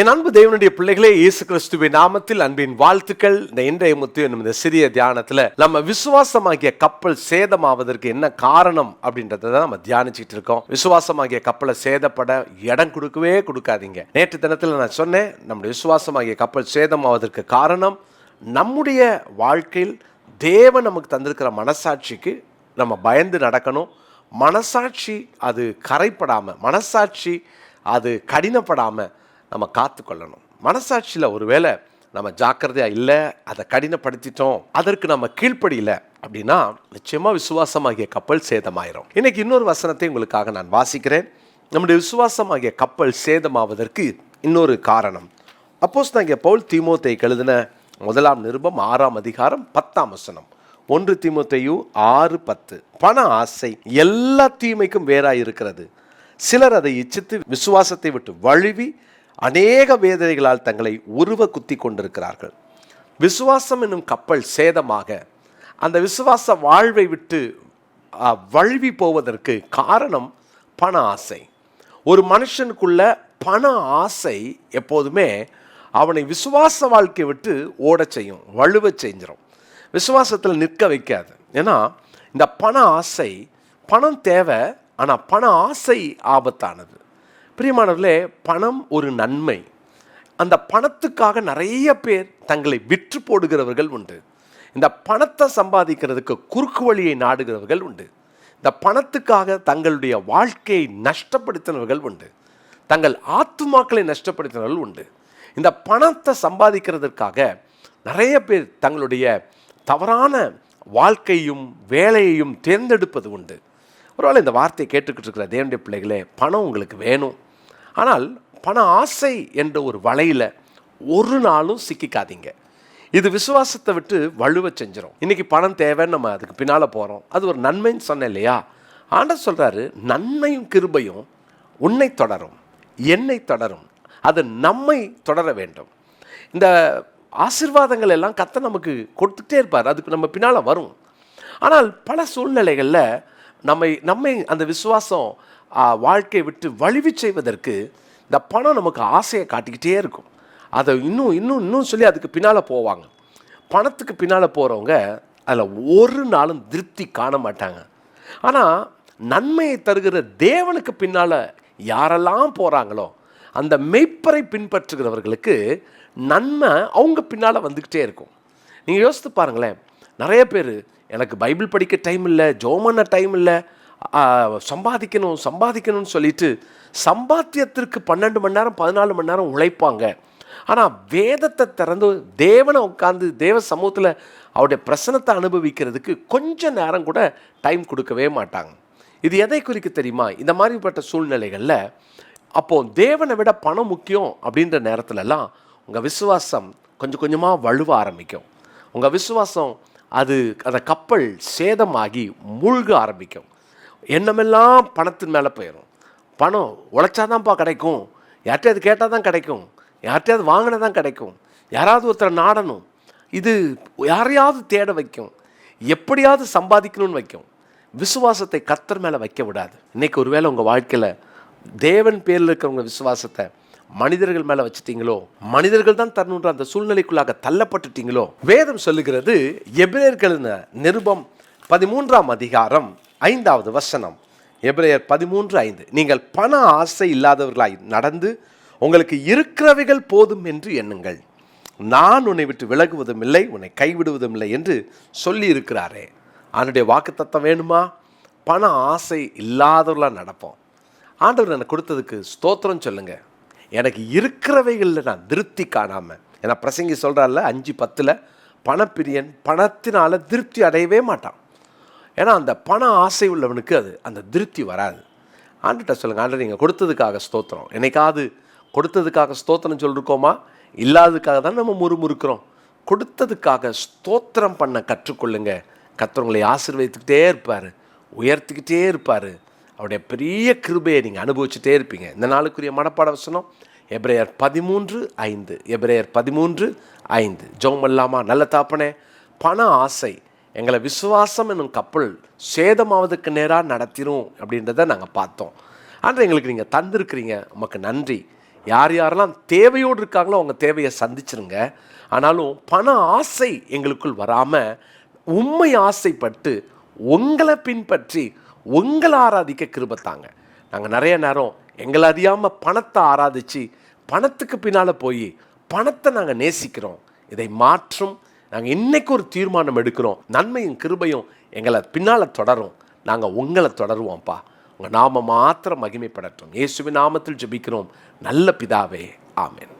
என் அன்பு தேவனுடைய பிள்ளைகளே இயேசு கிறிஸ்துவின் நாமத்தில் அன்பின் வாழ்த்துக்கள். இந்த இன்றைய முத்து என்னும் இந்த சிறிய தியானத்தில் நம்ம விசுவாசமாகிய கப்பல் சேதமாவதற்கு என்ன காரணம் அப்படின்றத தான் நம்ம தியானிச்சுட்டு இருக்கோம். விசுவாசமாகிய கப்பலை சேதப்பட இடம் கொடுக்கவே கொடுக்காதீங்க. நேற்று தினத்தில் நான் சொன்னேன் நம்முடைய விசுவாசமாகிய கப்பல் சேதமாவதற்கு காரணம் நம்முடைய வாழ்க்கையில் தேவன் நமக்கு தந்திருக்கிற மனசாட்சிக்கு நம்ம பயந்து நடக்கணும். மனசாட்சி அது கரைப்படாமல் மனசாட்சி அது கடினப்படாமல் நம்ம காத்துக்கொள்ளணும். மனசாட்சியில் ஒருவேளை நம்ம ஜாக்கிரதையாக இல்லை அதை கடினப்படுத்திட்டோம் அதற்கு நம்ம கீழ்ப்படியில அப்படின்னா நிச்சயமாக விசுவாசமாகிய கப்பல் சேதமாயிரும். இன்னைக்கு இன்னொரு வசனத்தை உங்களுக்காக நான் வாசிக்கிறேன். நம்முடைய விசுவாசமாகிய கப்பல் சேதமாவதற்கு இன்னொரு காரணம். அப்போஸ் இங்கே பவுல் தீமோத்தை எழுதின முதலாம் நிருபம் ஆறாம் அதிகாரம் பத்தாம் வசனம். ஒன்று தீமோத்தேயு ஆறு பத்து. பண ஆசை எல்லா தீமைக்கும் வேறாய் இருக்கிறது சிலர் அதை இச்சித்து விசுவாசத்தை விட்டு வழுவி அநேக வேதனைகளால் தங்களை உருவ குத்தி கொண்டிருக்கிறார்கள். விசுவாசம் என்னும் கப்பல் சேதமாக அந்த விசுவாச வாழ்வை விட்டு வழுவி போவதற்கு காரணம் பண ஆசை. ஒரு மனுஷனுக்குள்ள பண ஆசை எப்போதுமே அவனை விசுவாச வாழ்க்கையை விட்டு ஓடச் செய்யும் வழுவச் செஞ்சிடும் விசுவாசத்தில் நிற்க வைக்காது. ஏன்னா இந்த பண ஆசை பணம் தேவை ஆனால் பண ஆசை ஆபத்தானது. பிரியமானவர்களே பணம் ஒரு நன்மை. அந்த பணத்துக்காக நிறைய பேர் தங்களை விற்று போடுகிறவர்கள் உண்டு. இந்த பணத்தை சம்பாதிக்கிறதுக்கு குறுக்கு வழியை நாடுகிறவர்கள் உண்டு. இந்த பணத்துக்காக தங்களுடைய வாழ்க்கையை நஷ்டப்படுத்தினவர்கள் உண்டு. தங்கள் ஆத்துமாக்களை நஷ்டப்படுத்தினவர்கள் உண்டு. இந்த பணத்தை சம்பாதிக்கிறதற்காக நிறைய பேர் தங்களுடைய தவறான வாழ்க்கையும் வேலையையும் தேர்ந்தெடுப்பது உண்டு. ஒருவேளை இந்த வார்த்தையை கேட்டுக்கிட்டு இருக்கிற தேவனுடைய பிள்ளைகளே பணம் உங்களுக்கு வேணும். ஆனால் பண ஆசை என்ற ஒரு வலையில் ஒரு நாளும் சிக்கிக்காதீங்க. இது விசுவாசத்தை விட்டு வலுவ செஞ்சிடும் இன்னைக்கு பணம் தேவைன்னு நம்ம அதுக்கு பின்னால் போகிறோம் அது ஒரு நன்மைன்னு சொன்னேன் இல்லையா? ஆண்டர் சொல்கிறாரு நன்மையும் கிருபையும் உன்னை தொடரும் என்னை தொடரும். அது நம்மை தொடர வேண்டும். இந்த ஆசிர்வாதங்கள் எல்லாம் கத்த நமக்கு கொடுத்துட்டே இருப்பார். அதுக்கு நம்ம பின்னால் வரும். ஆனால் பல சூழ்நிலைகளில் நம்மை நம்மை அந்த விசுவாசம் வாழ்க்கையை விட்டு வழிவு செய்வதற்கு இந்த பணம் நமக்கு ஆசையை காட்டிக்கிட்டே இருக்கும். அதை இன்னும் இன்னும் இன்னும் சொல்லி அதுக்கு பின்னால் போவாங்க. பணத்துக்கு பின்னால் போகிறவங்க அதில் ஒரு நாளும் திருப்தி காண மாட்டாங்க. ஆனால் நன்மையை தருகிற தேவனுக்கு பின்னால் யாரெல்லாம் போகிறாங்களோ அந்த மெய்ப்பரை பின்பற்றுகிறவர்களுக்கு நன்மை அவங்க பின்னால் வந்துக்கிட்டே இருக்கும். நீங்கள் யோசித்து பாருங்களேன். நிறைய பேர் எனக்கு பைபிள் படிக்க டைம் இல்லை ஜோமண்ண டைம் இல்லை சம்பாதிக்கணும் சம்பாதிக்கணும்னு சொல்லிட்டு சம்பாத்தியத்திற்கு பன்னெண்டு மணி நேரம் பதினாலு மணி நேரம் உழைப்பாங்க. ஆனால் வேதத்தை திறந்து தேவனை உட்காந்து தேவ சமூகத்தில் அவருடைய பிரசனத்தை அனுபவிக்கிறதுக்கு கொஞ்ச நேரம் கூட டைம் கொடுக்கவே மாட்டாங்க. இது எதை குறிக்க தெரியுமா? இந்த மாதிரிப்பட்ட சூழ்நிலைகளில் அப்போது தேவனை விட பணம் முக்கியம் அப்படின்ற நேரத்துலலாம் உங்கள் விசுவாசம் கொஞ்சம் கொஞ்சமாக வலுவ ஆரம்பிக்கும். உங்கள் விசுவாசம் அது அந்த கப்பல் சேதமாகி மூழ்க ஆரம்பிக்கும். எண்ணமெல்லாம் பணத்தின் மேலே போயிடும் பணம் உழைச்சாதான்ப்பா கிடைக்கும். யார்கிட்டயாவது கேட்டால் தான் கிடைக்கும். யார்கிட்டயாவது வாங்கினா தான் கிடைக்கும். யாராவது ஒருத்தரை நாடணும். இது யாரையாவது தேட வைக்கும். எப்படியாவது சம்பாதிக்கணும்னு வைக்கும். விசுவாசத்தை கத்தர் மேலே வைக்க விடாது. இன்னைக்கு ஒருவேளை உங்கள் வாழ்க்கையில் தேவன் பேரில் இருக்கிறவங்க விசுவாசத்தை மனிதர்கள் மேலே வச்சுட்டீங்களோ மனிதர்கள் தான் தரணுன்ற அந்த சூழ்நிலைக்குள்ளாக தள்ளப்பட்டுட்டீங்களோ வேதம் சொல்லுகிறது எபிரேர்களின் நிருபம் பதிமூன்றாம் அதிகாரம் ஐந்தாவது வசனம். எப்ரையர் பதிமூன்று ஐந்து. நீங்கள் பண ஆசை இல்லாதவர்களாய் நடந்து உங்களுக்கு இருக்கிறவைகள் போதும் என்று எண்ணுங்கள். நான் உன்னை விட்டு விலகுவதும் இல்லை உன்னை கைவிடுவதும் இல்லை என்று சொல்லி இருக்கிறாரே அவனுடைய வாக்குத்தத்தம் வேணுமா? பண ஆசை இல்லாதவர்களாக நடப்போம். ஆண்டவர் எனக்கு கொடுத்ததுக்கு ஸ்தோத்திரம் சொல்லுங்கள் எனக்கு இருக்கிறவைகளில் நான் திருப்தி காணாமல் ஏன்னா பிரசங்கி சொல்கிறார்ல அஞ்சு பத்தில் பணப்பிரியன் பணத்தினால் திருப்தி அடையவே மாட்டான். ஏன்னா அந்த பண ஆசை உள்ளவனுக்கு அது அந்த திருப்தி வராது. ஆண்டுகிட்ட சொல்லுங்கள் ஆண்டு நீங்கள் கொடுத்ததுக்காக ஸ்தோத்திரம். என்னைக்காவது கொடுத்ததுக்காக ஸ்தோத்திரம் சொல்லிருக்கோமா? இல்லாததுக்காக தான் நம்ம முறுமுறுக்கிறோம். கொடுத்ததுக்காக ஸ்தோத்திரம் பண்ண கற்றுக்கொள்ளுங்க. கத்துறவங்களை ஆசீர்வதித்துக்கிட்டே இருப்பார் உயர்த்திக்கிட்டே இருப்பார். அவருடைய பெரிய கிருபையை நீங்கள் அனுபவிச்சுட்டே இருப்பீங்க. இந்த நாளுக்குரிய மனப்பாட வசனம் எப்ரேயர் பதிமூன்று ஐந்து. எப்ரேயர் பதிமூன்று ஐந்து. ஜோம் இல்லாமா நல்ல தாப்பனே. பண ஆசை எங்களை விசுவாசம் என்னும் கப்பல் சேதமாவதுக்கு நேராக நடத்திடும் அப்படின்றத நாங்கள் பார்த்தோம். ஆனால் எங்களுக்கு நீங்கள் தந்திருக்கிறீங்க. உமக்கு நன்றி. யார் யாரெல்லாம் தேவையோடு இருக்காங்களோ அவங்க தேவையை சந்திச்சிருங்க. ஆனாலும் பண ஆசை எங்களுக்குள் வராமல் உண்மை ஆசைப்பட்டு உங்களை பின்பற்றி உங்களை ஆராதிக்க கிருபத்தாங்க நாங்கள் நிறைய நேரம் எங்களை அறியாமல் பணத்தை ஆராதிச்சு பணத்துக்கு பின்னால் போய் பணத்தை நாங்கள் நேசிக்கிறோம். இதை மாற்றும் நாங்கள் இன்னைக்கு ஒரு தீர்மானம் எடுக்கிறோம். நன்மையும் கிருபையும் எங்களை பின்னால் தொடரும். நாங்கள் உங்களை தொடருவோம்ப்பா. உங்கள் நாம மாத்திரம் மகிமைப்படட்டும். இயேசுவி நாமத்தில் ஜெபிக்கிறோம். நல்ல பிதாவே. ஆமேன்.